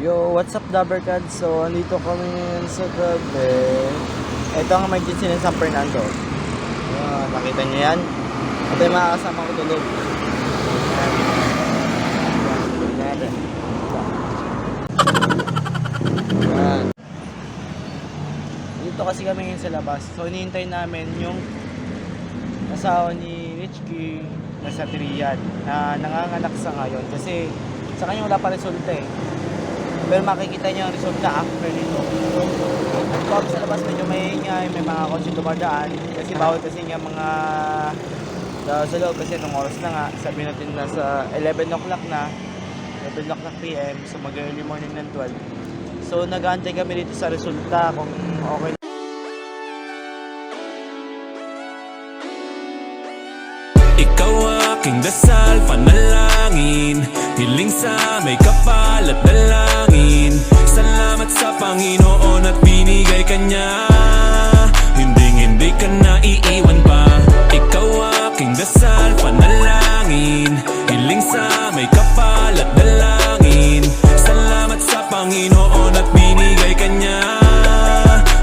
Yo, what's up, Dabbercad? So, andito kami ngayon sa gabi. Ito ang emergency ng San Fernando. Ayan, nakita niyo yan? Ito yung mga kasama ko tulog. Ayan. Dito kasi kami ngayon sa labas. So, hinihintay namin yung asawa ni Rich King na sa Triad na nanganganak sa ngayon kasi sa kanya wala pa resulta eh. Pero makikita niyo ang resulta after nito. Kung sa labas medyo maingay, may mga kotse dumadaan kasi bawal kasi nga mga sa, sa loob kasi itong oras na nga, sabi natin nasa 11 o'clock na 11 o'clock PM, so mag early morning ng 12. So nag-aantay kami dito sa resulta kung okay Ikaw aking dasal, panalangin Hiling sa may kapal at sa Panginoon at binigay ka niya. Hindi hindi ka na iiwan pa. Ikaw aking dasal, panalangin. Hiling sa may kapal at dalangin. Salamat sa Panginoon at binigay ka niya.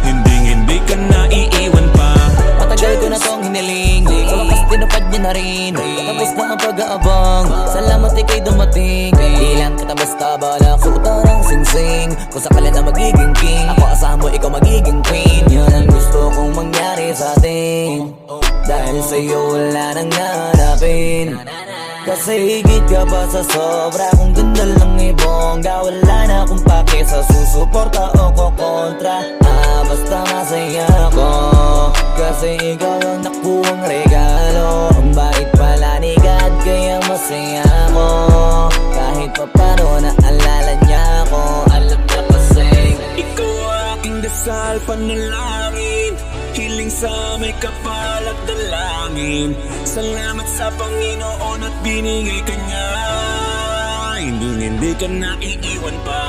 Hindi hindi ka na iiwan pa. Matagal ko na tong hiniling. Sa wakas tinupad niya na rin. Tapos na ang pag-aabang. Salamat ikay dumating. Di lang kita basta balak Sukutan ng sing-sing Kung sakali na magiging king. Ako asahan mo ikaw magiging queen. Yan ang gusto kong mangyari sa atin. Dahil sa'yo wala nang nanapin kasi higit ka pa sa sobra Kung ganda lang ibongga Wala na akong pake sa susuporta o kukontra Ah, basta masaya ako. Kasi ikaw ang nakuhang regalo dasal, panalangin Hiling sa may kapal at dalangin Salamat sa Panginoon at binigay ka niya. Hindi hindi ka na pa